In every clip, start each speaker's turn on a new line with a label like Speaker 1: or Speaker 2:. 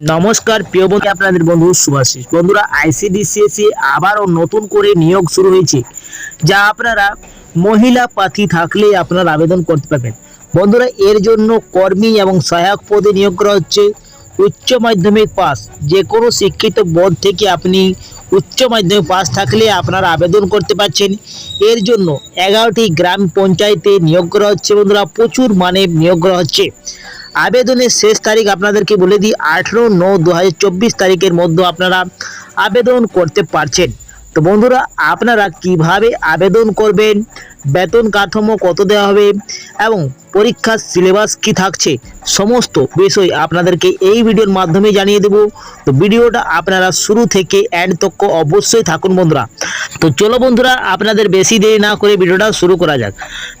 Speaker 1: নমস্কার, প্রিয় বন্ধু, আপনাদের বন্ধু সুভাষিস। বন্ধুরা আইসিডিসিএসি আবারও নতুন করে নিয়োগ শুরু হয়েছে, যা আপনারা মহিলা প্রার্থী থাকলে আপনারা আবেদন করতে পারবেন। বন্ধুরা, এর জন্য কর্মী এবং সহায়ক পদে নিয়োগ করা হচ্ছে উচ্চ মাধ্যমিক পাস। যে কোনো শিক্ষিত বোর্ড থেকে আপনি উচ্চ মাধ্যমিক পাস থাকলে আপনারা আবেদন করতে পারছেন। এর জন্য এগারোটি গ্রাম পঞ্চায়েতে নিয়োগ করা হচ্ছে। বন্ধুরা, প্রচুর মানে নিয়োগ করা হচ্ছে। আবেদনের শেষ তারিখ আপনাদেরকে বলে দিই, আঠেরো নয় দু তারিখের মধ্যে আপনারা আবেদন করতে পারছেন। তো বন্ধুরা, আপনারা কীভাবে আবেদন করবেন? বেতন কাঠামো কত দেওয়া হবে? এবং পরীক্ষার সিলেবাস কি থাকছে? সমস্ত বিষয় আপনাদেরকে এই ভিডিওর মাধ্যমে জানিয়ে দেব। তো ভিডিওটা আপনারা শুরু থেকে এন্ড তক অবশ্যই থাকুন বন্ধুরা। তো চলো বন্ধুরা, আপনাদের বেশি দেরি না করে ভিডিওটা শুরু করা যাক।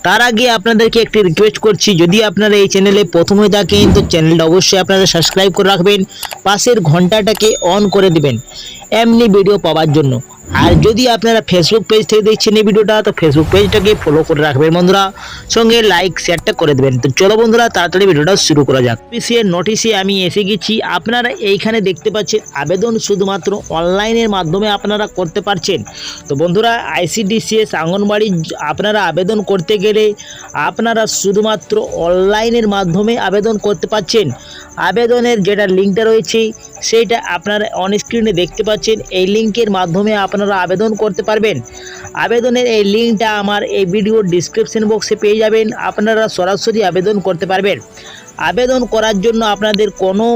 Speaker 1: তার আগে আপনাদেরকে একটি রিকোয়েস্ট করছি, যদি আপনারা এই চ্যানেলে প্রথম হয়ে থাকেন, তো চ্যানেলটা অবশ্যই আপনারা সাবস্ক্রাইব করে রাখবেন। পাশের ঘন্টাটাকে অন করে দিবেন। এমনি ভিডিও পাওয়ার জন্য। আর যদি আপনারা ফেসবুক পেজ থেকে দেখছেন এই ভিডিওটা, তো ফেসবুক পেজটাকে ফলো করে রাখবেন বন্ধুরা। সঙ্গে লাইক শেয়ারটা করে দেবেন। তো চলো বন্ধুরা, তাড়াতাড়ি ভিডিওটা শুরু করা যাক। অফিসিয়াল নোটিশে আমি এসে গেছি। আপনারা এইখানে দেখতে পাচ্ছেন, আবেদন শুধুমাত্র অনলাইনের মাধ্যমে আপনারা করতে পারছেন। তো বন্ধুরা আইসিডিসিএস আঙ্গনবাড়ি আপনারা আবেদন করতে গেলে আপনারা শুধুমাত্র অনলাইনের মাধ্যমে আবেদন করতে পারছেন। আবেদনের যেটা লিঙ্কটা রয়েছে, সেইটা আপনারা অন স্ক্রিনে দেখতে পাচ্ছেন। এই লিঙ্কের মাধ্যমে আপনারা আবেদন করতে পারবেন। আবেদনের এই লিঙ্কটা আমার এই ভিডিওর ডিসক্রিপশন বক্সে পেয়ে যাবেন। আপনারা সরাসরি আবেদন করতে পারবেন। আবেদন করার জন্য আপনাদের কোনো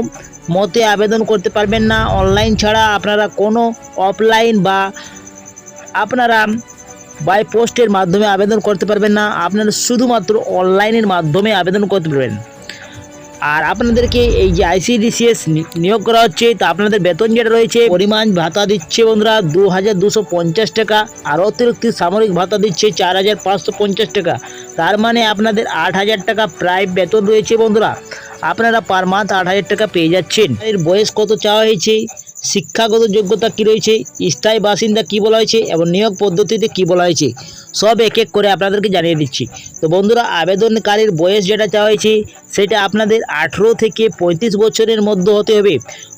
Speaker 1: মতে আবেদন করতে পারবেন না। অনলাইন ছাড়া আপনারা কোনো অফলাইন বা আপনারা বাই পোস্টের মাধ্যমে আবেদন করতে পারবেন না। আপনারা শুধুমাত্র অনলাইনের মাধ্যমে আবেদন করতে পারবেন। আর আপনাদেরকে এই যে আইসিডিসিএস নিয়োগ করা হচ্ছে, তা আপনাদের বেতন যেটা রয়েছে, পরিমাণ ভাতা দিচ্ছে বন্ধুরা দু হাজার দুশো পঞ্চাশ টাকা, আর অতিরিক্ত সামরিক ভাতা দিচ্ছে চার হাজার পাঁচশো পঞ্চাশ টাকা। তার মানে আপনাদের আট হাজার টাকা প্রায় বেতন রয়েছে বন্ধুরা। আপনারা পার মান্থ আট হাজার টাকা পেয়ে যাচ্ছেন। এর বয়স কত চাওয়া হয়েছে? শিক্ষাগত যোগ্যতা কি রয়েছে? স্থায়ী বাসিন্দা কি বলা হয়েছে? এবং নিয়োগ পদ্ধতিতে কি বলা হয়েছে? সব এক এক করে আপনাদেরকে জানিয়ে দিচ্ছি। তো বন্ধুরা, আবেদনকারীর বয়স যেটা চাওয়া হয়েছে সেটা আপনাদের আঠেরো থেকে পঁয়ত্রিশ বছরের মধ্যে হতে হবে।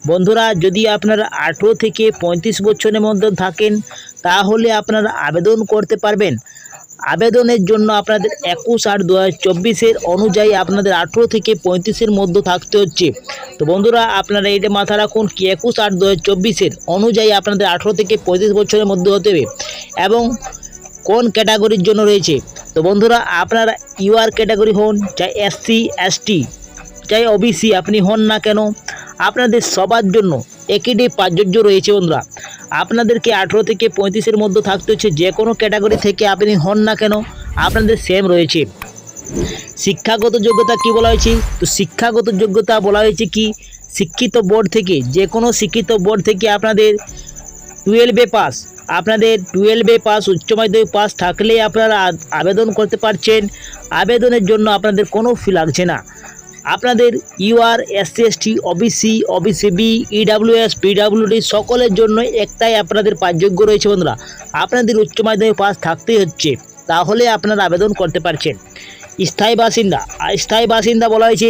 Speaker 1: বন্ধুরা, যদি আপনারা আঠেরো থেকে পঁয়ত্রিশ বছরের মধ্যে থাকেন, তাহলে আপনারা আবেদন করতে পারবেন। আবেদনের জন্য আপনাদের একুশ আট দু হাজার চব্বিশের অনুযায়ী আপনাদের আঠেরো থেকে পঁয়ত্রিশের মধ্যে থাকতে হচ্ছে। তো বন্ধুরা, আপনারা এটা মাথা রাখুন কি একুশ আট দু চব্বিশের অনুযায়ী আপনাদের আঠেরো থেকে পঁয়ত্রিশ বছরের মধ্যে হতে হবে। এবং কোন ক্যাটাগরির জন্য রয়েছে? তো বন্ধুরা, আপনারা ইউআর ক্যাটাগরি হন, চাই এসসি, এসটি, চাই ওবিসি, আপনি হন না কেন? আপনাদের সবার জন্য একইটি প্রাযোজ্য রয়েছে বন্ধুরা। আপনাদেরকে আঠেরো থেকে পঁয়ত্রিশের মধ্যে থাকতে হচ্ছে, যে কোনো ক্যাটাগরি থেকে আপনি হন না কেন, আপনাদের সেম রয়েছে। শিক্ষাগত যোগ্যতা কি বলা হয়েছে? তো শিক্ষাগত যোগ্যতা বলা হয়েছে কি? শিক্ষিত বোর্ড থেকে, যে কোনো শিক্ষিত বোর্ড থেকে আপনাদের টুয়েলভে পাস আপনাদের টুয়েলভে পাস, উচ্চ মাধ্যমিক পাস থাকলে আপনারা আবেদন করতে পারছেন। আবেদনের জন্য আপনাদের কোনো ফি লাগছে না। আপনাদের UR SC ST OBC OBCB EWS PWD সকলের জন্য একটাই আপনাদের পাঠযোগ্য রয়েছে বন্ধুরা। আপনাদের উচ্চ মাধ্যমিক পাস থাকতেই হচ্ছে, তাহলে আপনারা আবেদন করতে পারছেন। স্থায়ী বাসিন্দা স্থায়ী বাসিন্দা বলা হয়েছে,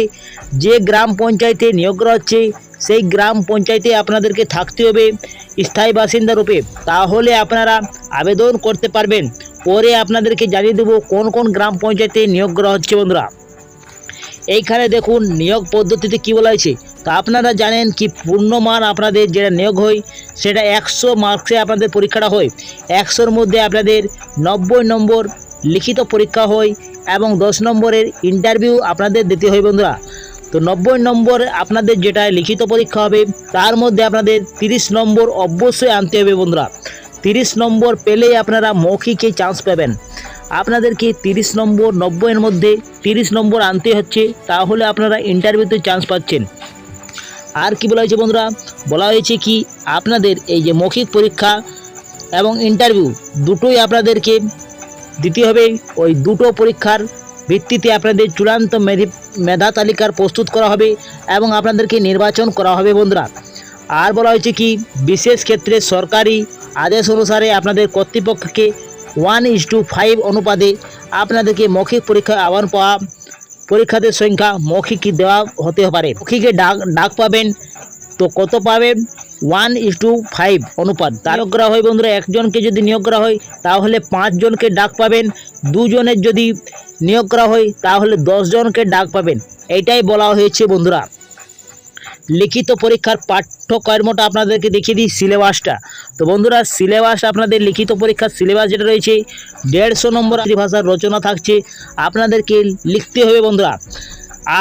Speaker 1: যে গ্রাম পঞ্চায়েতে নিয়োগ করা হচ্ছে সেই গ্রাম পঞ্চায়েতে আপনাদেরকে থাকতে হবে স্থায়ী বাসিন্দা রূপে। তাহলে আপনারা আবেদন করতে পারবেন। পরে আপনাদেরকে জানিয়ে দেবো কোন কোন গ্রাম পঞ্চায়েতে নিয়োগ করা হচ্ছে বন্ধুরা। এইখানে দেখুন, নিয়োগ পদ্ধতিতে কি বলা হয়েছে। তো আপনারা জানেন কি পূর্ণমান আপনাদের যেটা নিয়োগ হয়, সেটা একশো মার্কসে আপনাদের পরীক্ষাটা হয়। একশোর মধ্যে আপনাদের নব্বই নম্বর লিখিত পরীক্ষা হয় এবং দশ নম্বরের ইন্টারভিউ আপনাদের দিতে হয় বন্ধুরা। তো নব্বই নম্বর আপনাদের যেটা লিখিত পরীক্ষা হবে, তার মধ্যে আপনাদের তিরিশ নম্বর অবশ্যই আনতে হবে বন্ধুরা। তিরিশ নম্বর পেলেই আপনারা মৌখিকে চান্স পাবেন। আপনাদেরকে তিরিশ নম্বর, নব্বইয়ের মধ্যে তিরিশ নম্বর আনতে হচ্ছে, তাহলে আপনারা ইন্টারভিউতে চান্স পাচ্ছেন। আর কি বলা হয়েছে বন্ধুরা? বলা হয়েছে কি, আপনাদের এই যে মৌখিক পরীক্ষা এবং ইন্টারভিউ দুটোই আপনাদেরকে দিতে হবে। ওই দুটো পরীক্ষার ভিত্তিতে আপনাদের চূড়ান্ত মেধি- মেধা তালিকার প্রস্তুত করা হবে এবং আপনাদেরকে নির্বাচন করা হবে বন্ধুরা। আর বলা হয়েছে কি, বিশেষ ক্ষেত্রে সরকারি আদেশ অনুসারে আপনাদের কর্তৃপক্ষকে ওয়ান ইস টু ফাইভ অনুপাতে আপনাদেরকে মৌখিক পরীক্ষায় আহ্বান পাওয়া, পরীক্ষাদের সংখ্যা মৌখিক দেওয়া হতে পারে। মৌখিকে ডাক ডাক পাবেন, তো কত পাবেন? ওয়ান ইস টু ফাইভ অনুপাত। নিয়োগ করা হয় বন্ধুরা, একজনকে যদি নিয়োগ করা হয়, তাহলে পাঁচজনকে ডাক পাবেন। দুজনের যদি নিয়োগ করা হয়, তাহলে দশজনকে ডাক পাবেন। এইটাই বলা হয়েছে বন্ধুরা। লিখিত পরীক্ষার পাঠ্যকর্মটা আপনাদেরকে দেখিয়ে দিই সিলেবাসটা। তো বন্ধুরা, সিলেবাস আপনাদের লিখিত পরীক্ষার সিলেবাস যেটা রয়েছে, দেড়শো নম্বর ভাষার রচনা থাকছে। আপনাদেরকে লিখতে হবে বন্ধুরা।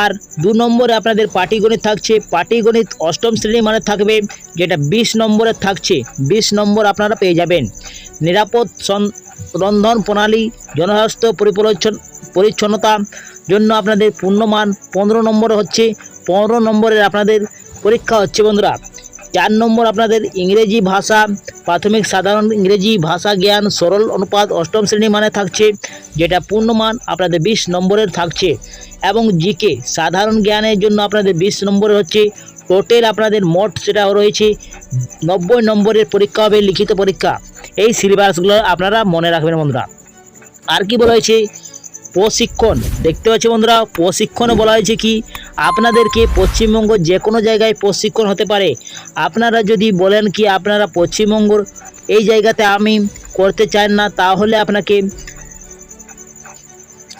Speaker 1: আর দু নম্বরে আপনাদের পাটিগণিত থাকছে। পাটিগণিত অষ্টম শ্রেণি মানে থাকবে, যেটা বিশ নম্বরে থাকছে। বিশ নম্বর আপনারা পেয়ে যাবেন। নিরাপদ রন্ধন প্রণালী, জনস্বাস্থ্য পরিপরিচ্ছন পরিচ্ছন্নতা জন্য আপনাদের পূর্ণমান পনেরো নম্বরে হচ্ছে। পনেরো নম্বরের আপনাদের পরীক্ষা হচ্ছে বন্ধুরা। চার নম্বর আপনাদের ইংরেজি ভাষা, প্রাথমিক সাধারণ ইংরেজি ভাষা জ্ঞান সরল অনুপাত অষ্টম শ্রেণি মানে থাকছে, যেটা পূর্ণমান আপনাদের বিশ নম্বরের থাকছে। এবং জিকে, সাধারণ জ্ঞানের জন্য আপনাদের বিশ নম্বরের হচ্ছে টোটাল আপনাদের মোট সেটা রয়েছে, নব্বই নম্বরের পরীক্ষা হবে লিখিত পরীক্ষা। এই সিলেবাসগুলো আপনারা মনে রাখবেন বন্ধুরা। আর কি বলা হয়েছে? প্রশিক্ষণ। দেখতে পাচ্ছি বন্ধুরা প্রশিক্ষণে বলা হয়েছে কি, আপনাদেরকে পশ্চিমবঙ্গ যে কোনো জায়গায় প্রশিক্ষণ হতে পারে। আপনারা যদি বলেন কি, আপনারা পশ্চিমবঙ্গর এই জায়গাতে আমি করতে চান না, তাহলে আপনাকে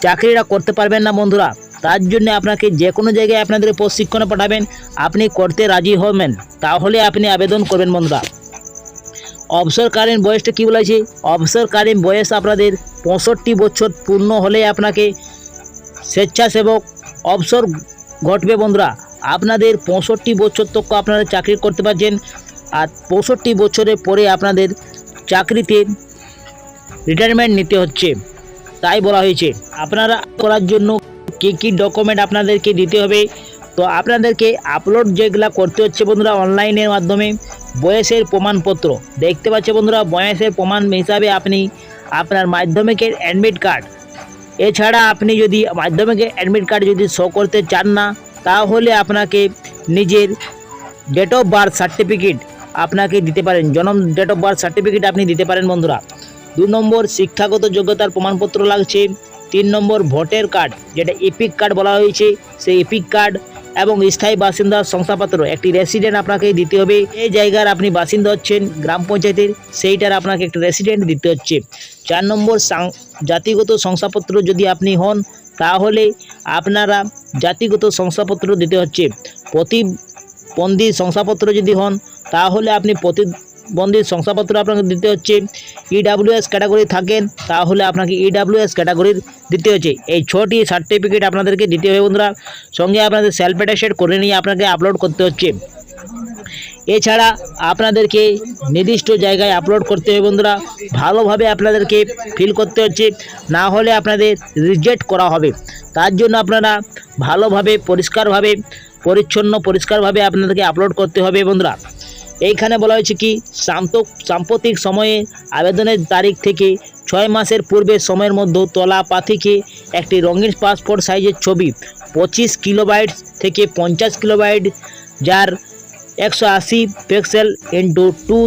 Speaker 1: চাকরিটা করতে পারবেন না বন্ধুরা। তার জন্য আপনাকে যে কোনো জায়গায় আপনাদের প্রশিক্ষণে পাঠাবেন, আপনি করতে রাজি হবেন। তাহলে আপনি আবেদন করবেন বন্ধুরা। অবসরকালীন বয়সটা কী বলেছে? অবসরকালীন বয়স আপনাদের পঁয়ষট্টি বছর পূর্ণ হলে আপনাকে স্বেচ্ছাসেবক অবসর ঘটবে বন্ধুরা। আপনাদের পঁয়ষট্টি বছর তক আপনারা চাকরি করতে পারছেন আর পঁয়ষট্টি বছরের পরে আপনাদের চাকরিতে রিটায়ারমেন্ট নিতে হচ্ছে। তাই বলা হয়েছে। আপনারা করার জন্য কী কী ডকুমেন্ট আপনাদেরকে দিতে হবে, তো আপনাদেরকে আপলোড যেগুলা করতে হচ্ছে বন্ধুরা অনলাইনের মাধ্যমে, বয়সের প্রমাণপত্র। দেখতে পাচ্ছে বন্ধুরা, বয়সের প্রমাণ হিসাবে আপনি আপনার মাধ্যমিকের অ্যাডমিট কার্ড এছাড়া আপনি যদি মাধ্যমিকের অ্যাডমিট কার্ড যদি শো করতে চান না, তাহলে আপনাকে নিজের ডেট অফ বার্থ সার্টিফিকেট আপনাকে দিতে পারেন। জন্ম ডেট অফ বার্থ সার্টিফিকেট আপনি দিতে পারেন বন্ধুরা। দু নম্বর শিক্ষাগত যোগ্যতার প্রমাণপত্র লাগছে। তিন নম্বর ভোটের কার্ড যেটা এপিক কার্ড বলা হয়েছে, সেই এপিক কার্ড এবং স্থায়ী বাসিন্দার শংসাপত্র। একটি রেসিডেন্ট আপনাকে দিতে হবে। এই জায়গার আপনি বাসিন্দা হচ্ছেন, গ্রাম পঞ্চায়েতের, সেইটার আপনাকে একটি রেসিডেন্ট দিতে হচ্ছে। চার নম্বর জাতিগত শংসাপত্র যদি আপনি হন, তাহলে আপনারা জাতিগত শংসাপত্র দিতে হচ্ছে। প্রতিবন্ধী শংসাপত্র যদি হন, তাহলে আপনি প্রতিবন্ধী শংসাপত্র আপনাকে দিতে হচ্ছে। ইডাব্লিউএস ক্যাটাগরি থাকেন, তাহলে আপনাকে ইডাব্লিউএস ক্যাটাগরির দিতে হচ্ছে। এই ছটি সার্টিফিকেট আপনাদেরকে দিতে হবে বন্ধুরা। সঙ্গে আপনাদের সেলফ অ্যাটাস্টেড করে নিয়ে আপনাকে আপলোড করতে হচ্ছে। এছাড়া আপনাদেরকে নির্দিষ্ট জায়গায় আপলোড করতে হবে বন্ধুরা। ভালোভাবে আপনাদেরকে ফিল করতে হচ্ছে। না হলে আপনাদের রিজেক্ট করা হবে। তার জন্য আপনারা ভালোভাবে, পরিষ্কারভাবে, পরিচ্ছন্ন, পরিষ্কারভাবে আপনাদেরকে আপলোড করতে হবে বন্ধুরা। এইখানে বলা হয়েছে কি, সাম্প, সাম্প্রতিক সময়ে আবেদনের তারিখ থেকে ছয় মাসের পূর্বে সময়ের মধ্যে তলা পাথিকে একটি রঙিন পাসপোর্ট সাইজের ছবি, পঁচিশ কিলোবাইট থেকে পঞ্চাশ কিলোবাইট যার একশো আশি pixel into two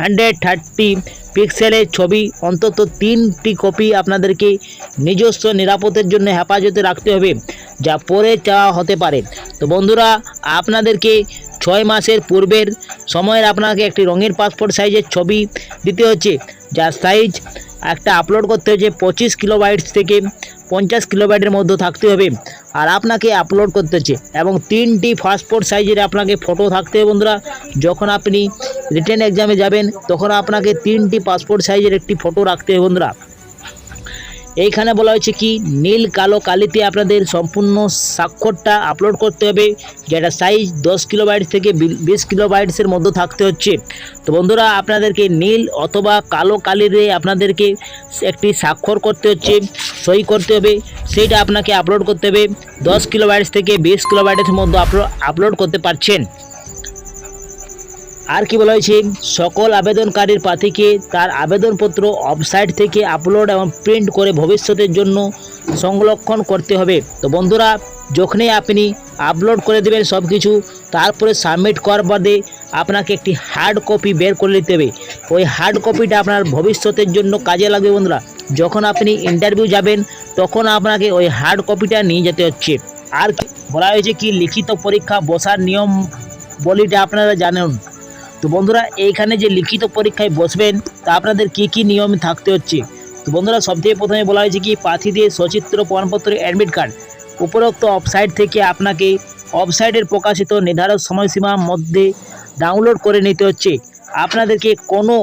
Speaker 1: hundred thirty পিক্সেলের ছবি, অন্তত তিনটি কপি আপনাদেরকে নিজস্ব নিরাপত্তার জন্য হেফাজতে রাখতে হবে, যা পরে চাওয়া হতে পারে। তো বন্ধুরা, আপনাদেরকে ছয় মাসের পূর্বের সময়ের আপনাকে একটি রঙিন পাসপোর্ট সাইজের ছবি দিতে হচ্ছে। যার সাইজ একটা আপলোড করতে হচ্ছে পঁচিশ কিলোবাইটস থেকে পঞ্চাশ কিলোবাইটের মধ্যে থাকতে হবে। আর আপনাকে আপলোড করতে হচ্ছে এবং তিনটি পাসপোর্ট সাইজের আপনাকে ফটো থাকতে হবে বন্ধুরা। যখন আপনি রিটেন এক্সামে যাবেন, তখন আপনাকে তিনটি পাসপোর্ট সাইজের একটি ফটো রাখতে হবে বন্ধুরা। এইখানে বলা হয়েছে কি, নীল, কালো কালিতে আপনাদের সম্পূর্ণ স্বাক্ষরটা আপলোড করতে হবে। যেটা সাইজ দশ কিলোবাইট থেকে বি- বিশ কিলোবাইটসের মধ্যে থাকতে হচ্ছে। তো বন্ধুরা, আপনাদেরকে নীল অথবা কালো কালিতে আপনাদেরকে একটি স্বাক্ষর করতে হচ্ছে, সই করতে হবে। সেইটা আপনাকে আপলোড করতে হবে। দশ কিলো বাইটস থেকে বিশ কিলোবাইটের মধ্যে আপলো- আপলোড করতে পারছেন। আর কি বলা হয়েছে, সকল আবেদনকারীর প্রার্থীকে তার আবেদনপত্র ওয়েবসাইট থেকে আপলোড এবং প্রিন্ট করে ভবিষ্যতের জন্য সংরক্ষণ করতে হবে। তো বন্ধুরা, যখনই আপনি আপলোড করে দেবেন সব কিছু তারপরে সাবমিট করার বাদে আপনাকে একটি হার্ড কপি বের করে নিতে হবে। ওই হার্ড কপিটা আপনার ভবিষ্যতের জন্য কাজে লাগবে বন্ধুরা। যখন আপনি ইন্টারভিউ যাবেন, তখন আপনাকে ওই হার্ড কপিটা নিয়ে যেতে হচ্ছে। আর বলা হয়েছে কি, লিখিত পরীক্ষা বসার নিয়ম বলিটা আপনারা জানেন। তো বন্ধুরা, এইখানে যে লিখিত পরীক্ষায় বসবেন, তা আপনাদের কী কী নিয়ম থাকতে হচ্ছে? তো বন্ধুরা, সবথেকে প্রথমে বলা হয়েছে কি প্রার্থীদের সচিত্র প্রমাণপত্র অ্যাডমিট কার্ড উপরোক্ত ওয়েবসাইট থেকে আপনাকে ওয়েবসাইটের প্রকাশিত নির্ধারক সময়সীমার মধ্যে ডাউনলোড করে নিতে হচ্ছে। আপনাদেরকে কোনো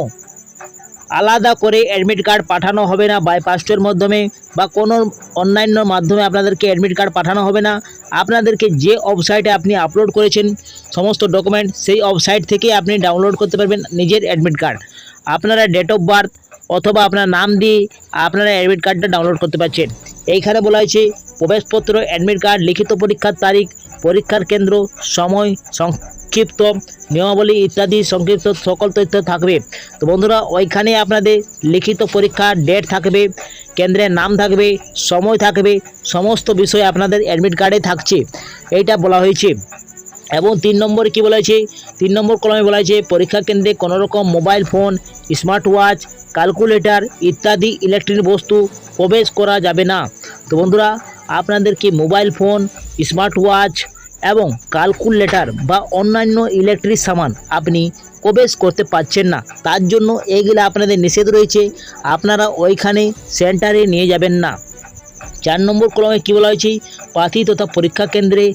Speaker 1: আলাদা করে অ্যাডমিট কার্ড পাঠানো হবে না বাই পাস্টের মাধ্যমে বা কোনো অন্যান্য মাধ্যমে আপনাদেরকে অ্যাডমিট কার্ড পাঠানো হবে না। আপনাদেরকে যে ওয়েবসাইটে আপনি আপলোড করেছেন, সমস্ত ডকুমেন্ট সেই ওয়েবসাইট থেকে আপনি ডাউনলোড করতে পারবেন নিজের অ্যাডমিট কার্ড আপনারা ডেট অফ বার্থ অথবা আপনার নাম দিয়ে আপনারা অ্যাডমিট কার্ডটা ডাউনলোড করতে পারছেন। এইখানে বলা হয়েছে প্রবেশপত্র অ্যাডমিট কার্ড লিখিত পরীক্ষার তারিখ, পরীক্ষার কেন্দ্র, সময়, সংক্ষিপ্ত নিয়মাবলী ইত্যাদি সংক্ষিপ্ত সকল তথ্য থাকবে। তো বন্ধুরা, ওইখানে আপনাদের লিখিত পরীক্ষার ডেট থাকবে, কেন্দ্রের নাম থাকবে, সময় থাকবে, সমস্ত বিষয় আপনাদের অ্যাডমিট কার্ডে থাকছে। এইটা বলা হয়েছে। এবং তিন নম্বর কি বলা হয়েছে? তিন নম্বর কলমে বলা হয়েছে, পরীক্ষা কেন্দ্রে কোনো রকম mobile phone smart watch calculator ইত্যাদি ইলেকট্রনিক বস্তু প্রবেশ করা যাবে না। তো বন্ধুরা আপনাদেরকে মোবাইল ফোন স্মার্ট ওয়াচ এবং ক্যালকুলেটর বা অন্যান্য ইলেকট্রিক সামান আপনি প্রবেশ করতে পারছেন না। তার জন্য এগুলো আপনাদের নিষেধ রয়েছে। আপনারা ওইখানে সেন্টারে নিয়ে যাবেন না। চার নম্বর কলমে কী বলা হয়েছে? প্রার্থী তথা পরীক্ষা কেন্দ্রে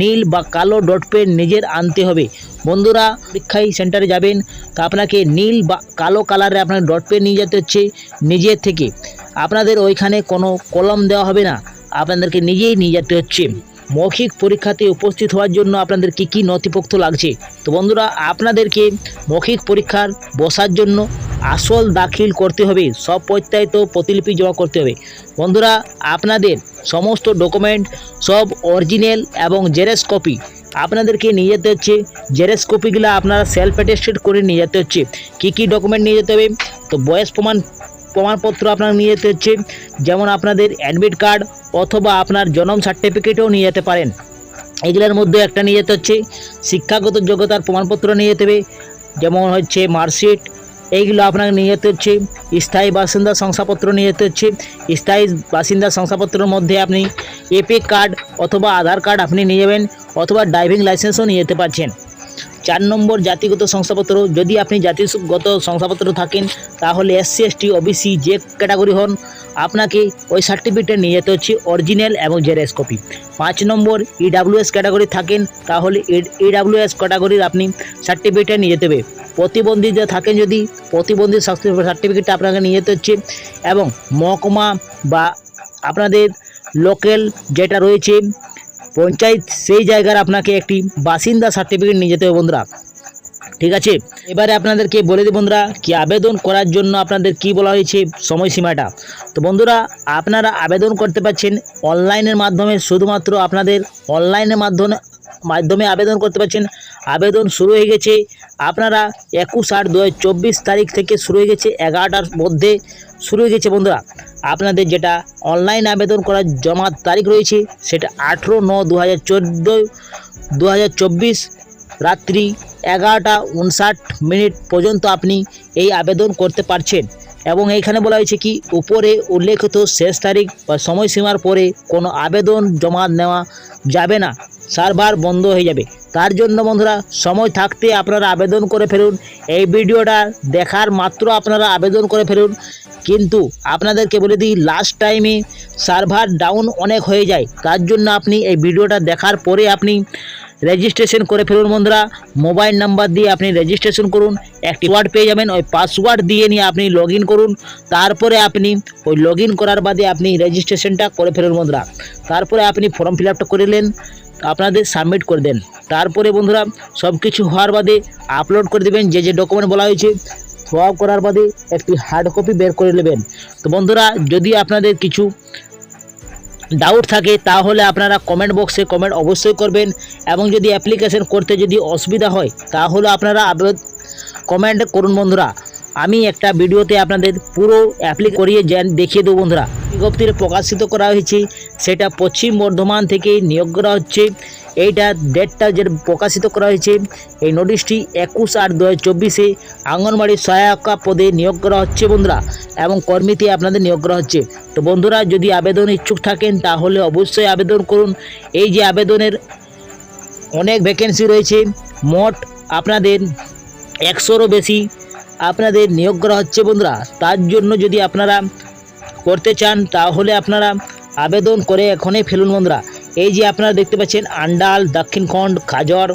Speaker 1: নীল বা কালো ডট পেন নিজের আনতে হবে। বন্ধুরা, পরীক্ষায় সেন্টারে যাবেন, তা আপনাকে নীল বা কালো কালারে আপনার ডট পেন নিয়ে যেতে হচ্ছে নিজের থেকে। আপনাদের ওইখানে কোনো কলম দেওয়া হবে না। আপনাদেরকে নিজেই নিয়ে যেতে হচ্ছে। মৌখিক পরীক্ষাতে উপস্থিত হওয়ার জন্য আপনাদের কী কী নথিপত্র লাগছে? তো বন্ধুরা, আপনাদেরকে মৌখিক পরীক্ষার বসার জন্য আসল দাখিল করতে হবে। সব প্রত্যায়িত প্রতিলিপি জমা করতে হবে। বন্ধুরা, আপনাদের সমস্ত ডকুমেন্ট সব অরিজিনাল এবং জেরক্স কপি আপনাদেরকে নিয়ে যেতে হচ্ছে। জেরক্স কপিগুলো আপনারা সেলফ অ্যাটেস্টেড করে নিয়ে যেতে হচ্ছে। কী কী ডকুমেন্ট নিয়ে যেতে হবে? তো বয়স প্রমাণ প্রমাণপত্র আপনার নিয়ে যেতে হচ্ছে, যেমন আপনাদের অ্যাডমিট কার্ড অথবা আপনার জন্ম সার্টিফিকেটও নিয়ে যেতে পারেন। এগুলোর মধ্যে একটা নিয়ে যেতে হচ্ছে, শিক্ষাগত যোগ্যতার প্রমাণপত্র নিয়ে যেতে হবে, যেমন হচ্ছে মার্কশিট এইগুলো আপনাকে নিয়ে যেতে হচ্ছে, স্থায়ী বাসিন্দা শংসাপত্র নিয়ে যেতে হচ্ছে, স্থায়ী বাসিন্দা শংসাপত্রের মধ্যে আপনি এপি কার্ড অথবা আধার কার্ড আপনি নিয়ে যাবেন, অথবা ড্রাইভিং লাইসেন্সও নিয়ে যেতে পারছেন। চার নম্বর জাতিগত শংসাপত্র। যদি আপনি জাতিগত শংসাপত্র থাকেন, তাহলে এসসি এসটি ওবিসি যে ক্যাটাগরি হন, আপনাকে ওই সার্টিফিকেট নিয়ে যেতে হচ্ছে অরিজিনাল এবং জেরক্স কপি পাঁচ নম্বর ইডাব্লিউএস ক্যাটাগরি থাকেন, তাহলে ইডাব্লিউএস ক্যাটাগরির আপনি সার্টিফিকেট নিয়ে যেতে হবে। প্রতিবন্ধী যে থাকেন যদি, প্রতিবন্ধী সার্টিফিকেটটা আপনাকে নিয়ে যেতে হচ্ছে এবং মহকুমা বা আপনাদের লোকাল যেটা রয়েছে পঞ্চায়েত সেই জায়গার আপনাকে একটি বাসিন্দা সার্টিফিকেট নিয়ে যেতে হবে বন্ধুরা। ঠিক আছে? এবারে আপনাদেরকে বলে দিই বন্ধুরা, কি আবেদন করার জন্য আপনাদের কি বলা হয়েছে সময়সীমাটা? তো বন্ধুরা, আপনারা আবেদন করতে পারছেন অনলাইনের মাধ্যমে, শুধুমাত্র আপনাদের অনলাইনের মাধ্যমে মাধ্যমে আবেদন করতে পারছেন। আবেদন শুরু হয়ে গেছে। আপনারা একুশ আট দু তারিখ থেকে শুরু হয়ে গেছে, এগারোটার মধ্যে শুরু হয়ে গেছে বন্ধুরা। আপনাদের যেটা অনলাইন আবেদন করার জমার তারিখ রয়েছে, সেটা আঠেরো ন দু হাজার চোদ্দ দু রাত্রি এগারোটা উনষাট মিনিট পর্যন্ত আপনি এই আবেদন করতে পারছেন। এবং এইখানে বলা হয়েছে কি, উপরে উল্লেখিত শেষ তারিখ বা সময়সীমার পরে কোনো আবেদন জমা নেওয়া যাবে না। সার্ভার বন্ধ হয়ে যাবে। তার জন্য বন্ধুরা, সময় থাকতে আপনারা আবেদন করে ফেলুন। এই ভিডিওটা দেখার মাত্র আপনারা আবেদন করে ফেলুন। কিন্তু আপনাদেরকে বলে দিই লাস্ট টাইমে সার্ভার ডাউন অনেক হয়ে যায়। তার জন্য আপনি এই ভিডিওটা দেখার পরে আপনি রেজিস্ট্রেশন করে ফেলুন বন্ধুরা। মোবাইল নাম্বার দিয়ে আপনি রেজিস্ট্রেশন করুন। একটি ওয়ার্ড পেয়ে যাবেন, ওই পাসওয়ার্ড দিয়ে নিয়ে আপনি লগ করুন। তারপরে আপনি ওই লগ করার বাদে আপনি রেজিস্ট্রেশনটা করে ফেলুন বন্ধুরা। তারপরে আপনি ফর্ম ফিল আপটা করে নিলেন। আপনাদের সাবমিট করে দেন। তারপরে বন্ধুরা সব কিছু হওয়ার বাদে আপলোড করে দেবেন, যে যে ডকুমেন্ট বলা হয়েছে সোয়াব করার বাদে একটি হার্ড কপি বের করে নেবেন। তো বন্ধুরা, যদি আপনাদের কিছু ডাউট থাকে, তাহলে আপনারা কমেন্ট বক্সে কমেন্ট অবশ্যই করবেন এবং যদি অ্যাপ্লিকেশন করতে যদি অসুবিধা হয়, তাহলে আপনারা কমেন্ট করুন বন্ধুরা। আমি একটা ভিডিওতে আপনাদের পুরো অ্যাপ্লি করিয়ে দেখিয়ে দেবো বন্ধুরা। বিজ্ঞপ্তিতে প্রকাশিত করা হয়েছে, সেটা পশ্চিম বর্ধমান থেকে নিয়োগ করা হচ্ছে। এইটা ডেটটা যে প্রকাশিত করা হয়েছে, এই নোটিশটি একুশ আট দু হাজার চব্বিশে আঙ্গনবাড়ি সহায়িকা পদে নিয়োগ করা হচ্ছে বন্ধুরা, এবং কর্মীতে আপনাদের নিয়োগ করা হচ্ছে। তো বন্ধুরা, যদি আবেদন ইচ্ছুক থাকেন, তাহলে অবশ্যই আবেদন করুন। এই যে আবেদনের অনেক ভ্যাকেন্সি রয়েছে, মোট আপনাদের একশোরও বেশি আপনাদের নিয়োগ করা হচ্ছে বন্ধুরা। তার জন্য যদি আপনারা করতে চান, তাহলে আপনারা আবেদন করে এখনই ফেলুন বন্ধুরা। এই যে আপনারা দেখতে পাচ্ছেন, আন্ডাল, দক্ষিণখণ্ড, খাজর,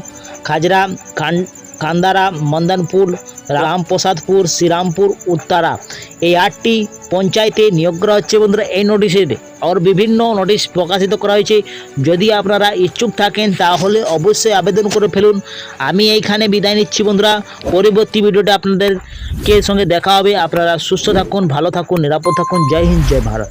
Speaker 1: খাজরা, খান কান্দারা মন্দানপুর রামপ্রসাদপুর, শ্রীরামপুর, উত্তরা। এই আটটি পঞ্চায়েতে নিয়োগ করা হচ্ছে বন্ধুরা। এই নোটিশের আর বিভিন্ন নোটিশ প্রকাশিত করা হয়েছে। যদি আপনারা ইচ্ছুক থাকেন, তাহলে অবশ্যই আবেদন করে ফেলুন। আমি এইখানে বিদায় নিচ্ছি বন্ধুরা। পরবর্তী ভিডিওটা আপনাদেরকে সঙ্গে দেখা হবে। আপনারা সুস্থ থাকুন, ভালো থাকুন, নিরাপদ থাকুন। জয় হিন্দ, জয় ভারত।